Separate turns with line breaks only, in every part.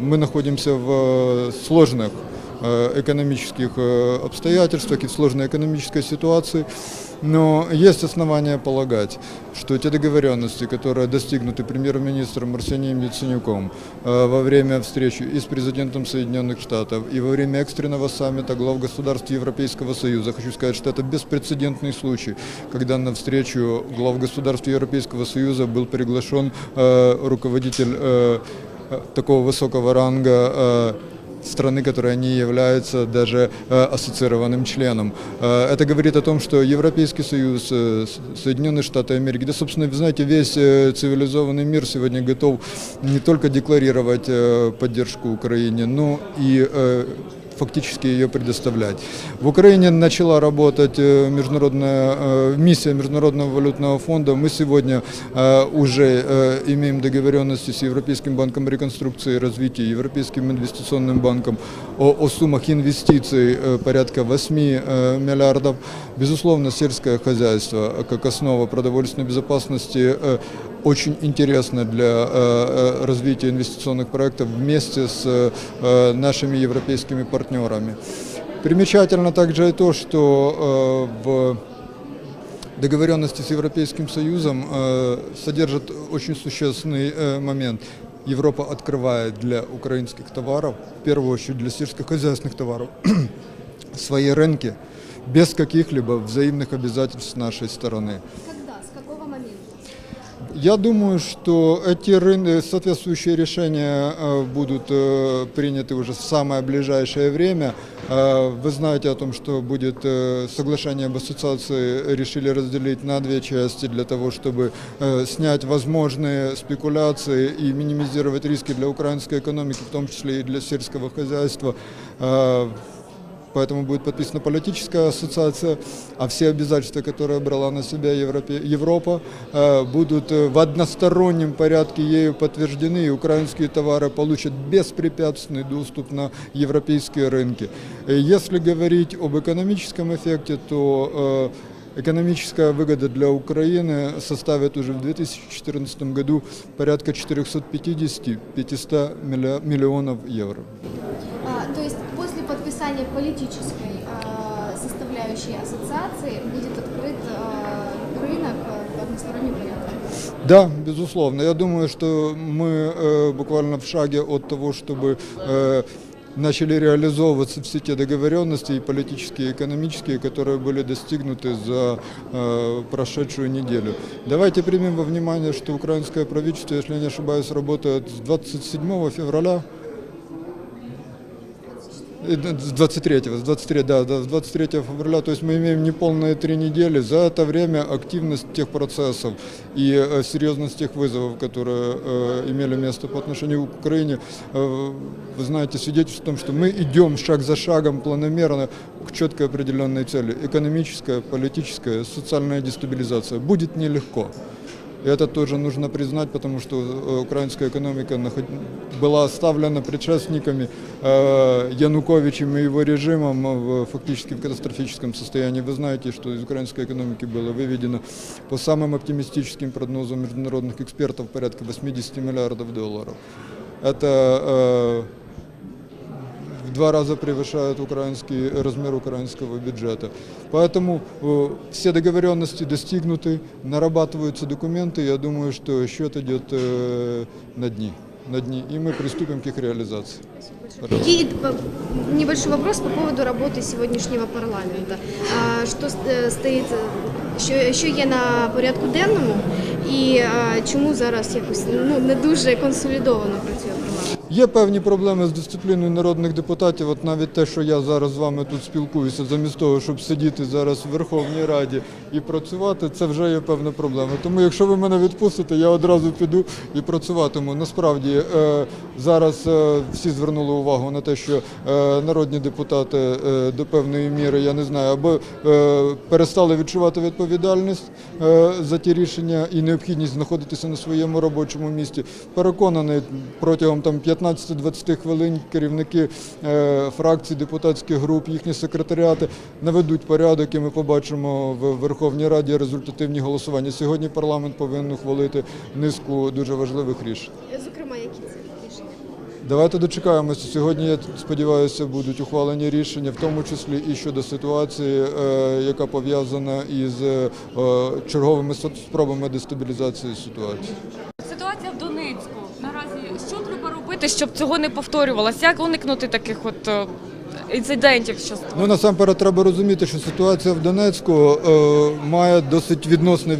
Мы находимся в э, сложных э, экономических э, обстоятельствах и в сложной экономической ситуации, но есть основания полагать, что те договоренности, которые достигнуты премьер-министром Арсением Яценюком во время встречи и с президентом Соединенных Штатов, и во время экстренного саммита глав государств Европейского Союза, хочу сказать, что это беспрецедентный случай, когда на встречу глав государств Европейского Союза был приглашен руководитель такого высокого ранга э, страны, которая не является даже э, ассоциированным членом. Э, Это говорит о том, что Европейский Союз, э, Соединенные Штаты Америки, да, собственно, вы знаете, весь э, цивилизованный мир сегодня готов не только декларировать э, поддержку Украине, но и э, фактически ее предоставлять. В Украине начала работать э, международная э, миссия Международного валютного фонда. Мы сегодня э, уже имеем договоренности с Европейским банком реконструкции и развития, Европейским инвестиционным банком о, о суммах инвестиций порядка 8 э, миллиардов. Безусловно, сельское хозяйство как основа продовольственной безопасности очень интересно для э, э, развития инвестиционных проектов вместе с э, нашими европейскими партнерами. Примечательно также и то, что в договоренности с Европейским Союзом содержит очень существенный момент. Европа открывает для украинских товаров, в первую очередь для сельскохозяйственных товаров, свои рынки без каких-либо взаимных обязательств с нашей стороны. Я думаю, что эти рын- соответствующие решения э, будут э, приняты уже в самое ближайшее время. Э, Вы знаете о том, что будет э, соглашение об ассоциации решили разделить на две части для того, чтобы э, снять возможные спекуляции и минимизировать риски для украинской экономики, в том числе и для сельского хозяйства. Поэтому будет подписана политическая ассоциация, а все обязательства, которые брала на себя Европе- Европа, э, будут э, в одностороннем порядке ею подтверждены, и украинские товары получат беспрепятственный доступ на европейские рынки. Э, Если говорить об экономическом эффекте, то Экономическая выгода для Украины составит уже в 2014 году порядка 450-500 миллионов евро.
Подписания политической а, составляющей ассоциации будет открыт а, рынок а, в одностороннем порядке.
Да, безусловно. Я думаю, что мы э, буквально в шаге от того, чтобы э, начали реализовываться все те договоренности и политические, и экономические, которые были достигнуты за э, прошедшую неделю. Давайте примем во внимание, что украинское правительство, если я не ошибаюсь, работает с 27 февраля С 23, с 23, да, да, с 23 февраля, то есть мы имеем неполные три недели. За это время активность тех процессов и э, серьезность тех вызовов, которые э, имели место по отношению к Украине, э, вы знаете, свидетельствует о том, что мы идем шаг за шагом планомерно к четкой определенной цели. Экономическая, политическая, социальная дестабилизация. Будет нелегко. Это тоже нужно признать, потому что э, украинская экономика была оставлена предшественниками э, Януковичем и его режимом в, фактически в катастрофическом состоянии. Вы знаете, что из украинской экономики было выведено по самым оптимистическим прогнозам международных экспертов порядка 80 миллиардов долларов. Это э, в два раза превышает украинский размер украинского бюджета. Поэтому э, все договоренности достигнуты, нарабатываются документы. Я думаю, что счет идет э, на дни, на дни, и мы приступим к их реализации. Пожалуйста.
И э, небольшой вопрос по поводу работы сегодняшнего парламента. А, Що е, стоїть, е, що, що є на порядку денному, і е, чому зараз якось ну не дуже консолідовано працює парламент?
Є певні проблеми з дисципліною народних депутатів. От навіть те, що я зараз з вами тут спілкуюся, замість того, щоб сидіти зараз в Верховній Раді і працювати, це вже є певна проблема. Тому, якщо ви мене відпустите, я одразу піду і працюватиму. Насправді е, зараз е, всі звернули увагу на те, що е, народні депутати до певної міри, я не знаю, або перестали відчувати відповідальність за ті рішення і необхідність знаходитися на своєму робочому місці. Переконаний протягом там 15-20 хвилин керівники е, фракцій, депутатських груп, їхні секретаріати наведуть порядок, і ми побачимо в Верховній Раді результативні голосування. Сьогодні парламент повинен ухвалити низку дуже важливих рішень.
Зокрема, які це рішення?
Давайте дочекаємося. Сьогодні, я сподіваюся, будуть ухвалені рішення, в тому числі і щодо ситуації, е, яка пов'язана із е, черговими спробами дестабілізації ситуації.
треба робити, щоб цього не повторювалося? Як уникнути таких от е, інцидентів? Що
Ну насамперед треба розуміти, що ситуація в Донецьку е, має досить відносне е,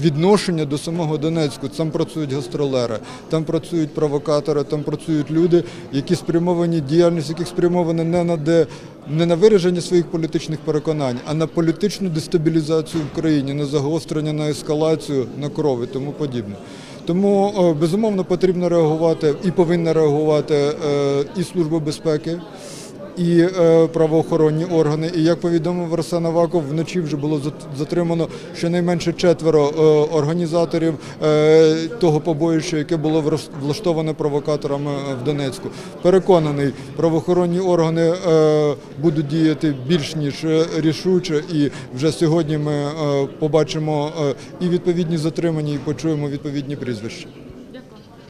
відношення до самого Донецьку. Там працюють гастролери, там працюють провокатори, там працюють люди, які спрямовані діяльність, яких спрямована не на де. Не на вираження своїх політичних переконань, а на політичну дестабілізацію в країні, на загострення, на ескалацію, на кров і тому подібне. Тому е, безумовно потрібно реагувати і повинна реагувати е, і Служба безпеки, і е, правоохоронні органи. І як повідомив Арсен Аваков, вночі вже було затримано щонайменше четверо е, організаторів е, того побоїща, яке було влаштоване провокаторами в Донецьку. Переконаний, правоохоронні органи будуть діяти більш ніж рішуче, і вже сьогодні ми побачимо і відповідні затримані, і почуємо відповідні прізвища.